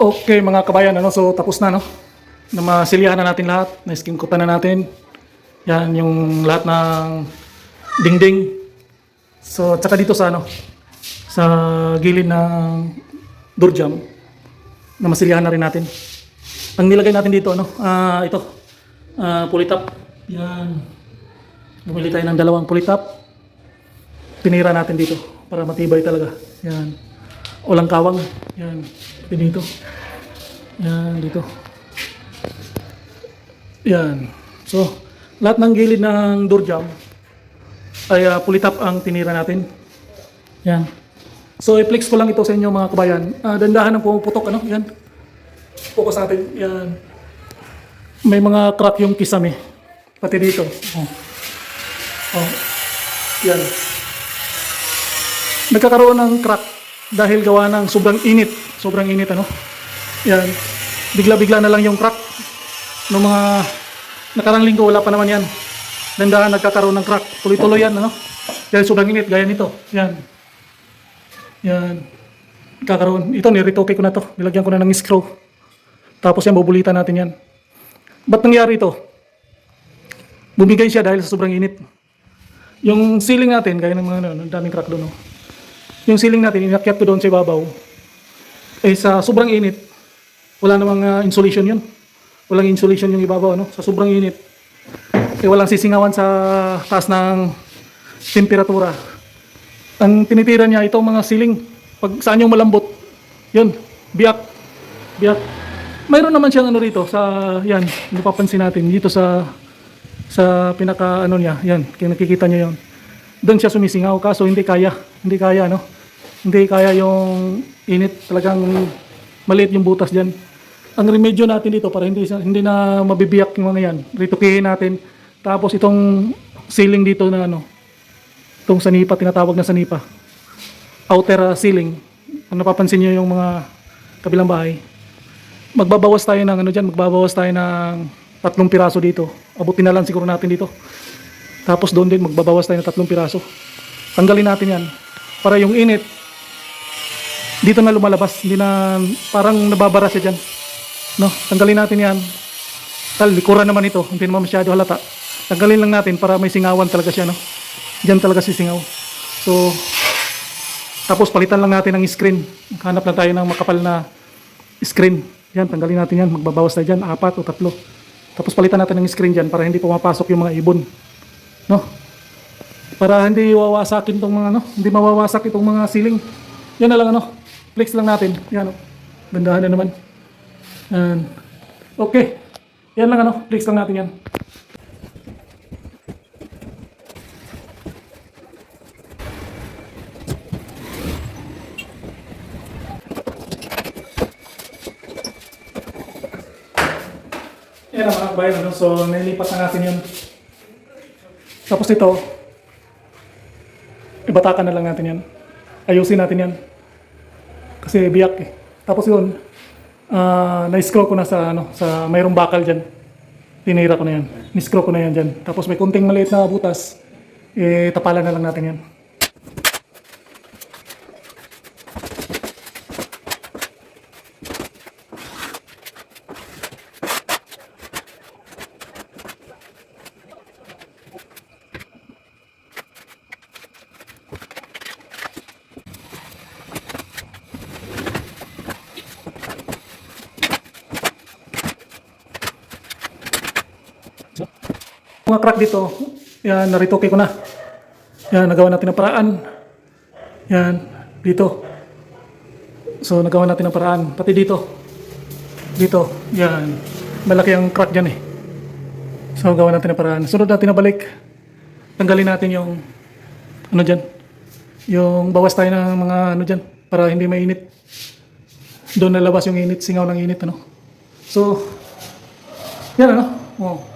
Okay mga kabayan, ano, so tapos na no. Na na natin lahat, na skim na natin. Yan yung lahat ng dingding. So at saka dito sa ano, sa gilid ng door jam na na rin natin. Ang nilagay natin dito ano, ah ito. Ah pulitap. Yan. Bumili tayo ng dalawang pulitap. Tinira natin dito para matibay talaga. Yan. Walang kawang. Yan. Dito. Yan, dito. Yan. So, lahat ng gilid ng door jam ay uh, pulitap ang tinira natin. Yan. So, i-flex ko lang ito sa inyo mga kabayan. Ah, dandahan ng pumuputok, ano? Yan. Focus natin. Yan. May mga crack yung kisame. Pati dito. Oh. Oh. Yan. Nagkakaroon ng crack dahil gawa ng sobrang init. Sobrang init, ano? Yan. Bigla-bigla na lang yung crack. Noong mga nakarang linggo, wala pa naman yan. Dandahan nagkakaroon ng crack. Tuloy-tuloy yan, ano? Dahil sobrang init, gaya nito. Yan. Yan. Kakaroon. Ito, niritoke ko na to. Nilagyan ko na ng screw. Tapos yan, bubulitan natin yan. Ba't nangyari ito? Bumigay siya dahil sa sobrang init. Yung ceiling natin, gaya ng mga ano, daming crack doon. Oh. Yung ceiling natin, inakyat ko doon sa ibabaw. Eh sa sobrang init, wala namang ah, insulation yun. Walang insulation yung ibabaw, no? Sa sobrang init. Eh walang sisingawan sa taas ng temperatura. Ang tinitira niya, itong mga ceiling, pag saan yung malambot, yun, biyak. Biyak. Mayroon naman siyang ano rito, sa, yan, napapansin natin, dito sa, sa pinaka, ano niya, yan, nakikita niyo yun. Doon siya sumisingaw, kaso hindi kaya, hindi kaya, no? Hindi kaya yung init, talagang maliit yung butas dyan. Ang remedyo natin dito para hindi hindi na mabibiyak yung mga yan. Ritukihin natin. Tapos itong ceiling dito na ano, itong sanipa, tinatawag na sanipa. Outer uh, ceiling. Kung napapansin niyo yung mga kabilang bahay. Magbabawas tayo ng ano diyan, magbabawas tayo ng tatlong piraso dito. Abutin na lang siguro natin dito. Tapos doon din magbabawas tayo ng tatlong piraso. Tanggalin natin 'yan para yung init dito na lumalabas, hindi na parang nababara siya diyan. No, tanggalin natin 'yan. Tal likuran naman ito, hindi naman masyado halata. Tanggalin lang natin para may singawan talaga siya, no. Diyan talaga sisingaw. So tapos palitan lang natin ng screen. Hanap lang tayo ng makapal na screen. Yan, tanggalin natin yan. Magbabawas na dyan, apat o tatlo. Tapos palitan natin ng screen dyan para hindi pumapasok yung mga ibon. No? Para hindi wawasakin itong mga, no? Hindi mawawasak itong mga ceiling. Yan na lang, ano? Flex lang natin. Yan, no? Gandahan na naman. Yan. Okay. Yan lang, ano? Flex lang natin yan. Yan ang mga bayan, ano? So, nilipat na natin yun. Tapos ito, ibatakan na lang natin yan. Ayusin natin yan. Kasi biyak eh. Tapos yun, ah na-scroll ko na sa, ano, sa mayroong bakal dyan. Tinira ko na yan. Ni-scroll ko na yan dyan. Tapos may kunting maliit na butas. Eh, tapalan na lang natin yan. Mga crack dito, yan, naritoke ko na. Yan, nagawa natin ng paraan. Yan, dito. So, nagawa natin ng paraan. Pati dito. Dito, yan. Malaki ang crack dyan eh. So, gawa natin ng paraan. Sunod natin na balik. Tanggalin natin yung, ano dyan, yung bawas tayo ng mga ano dyan, para hindi mainit. Doon nalabas yung init, singaw ng init, ano. So, yan ano. Oh.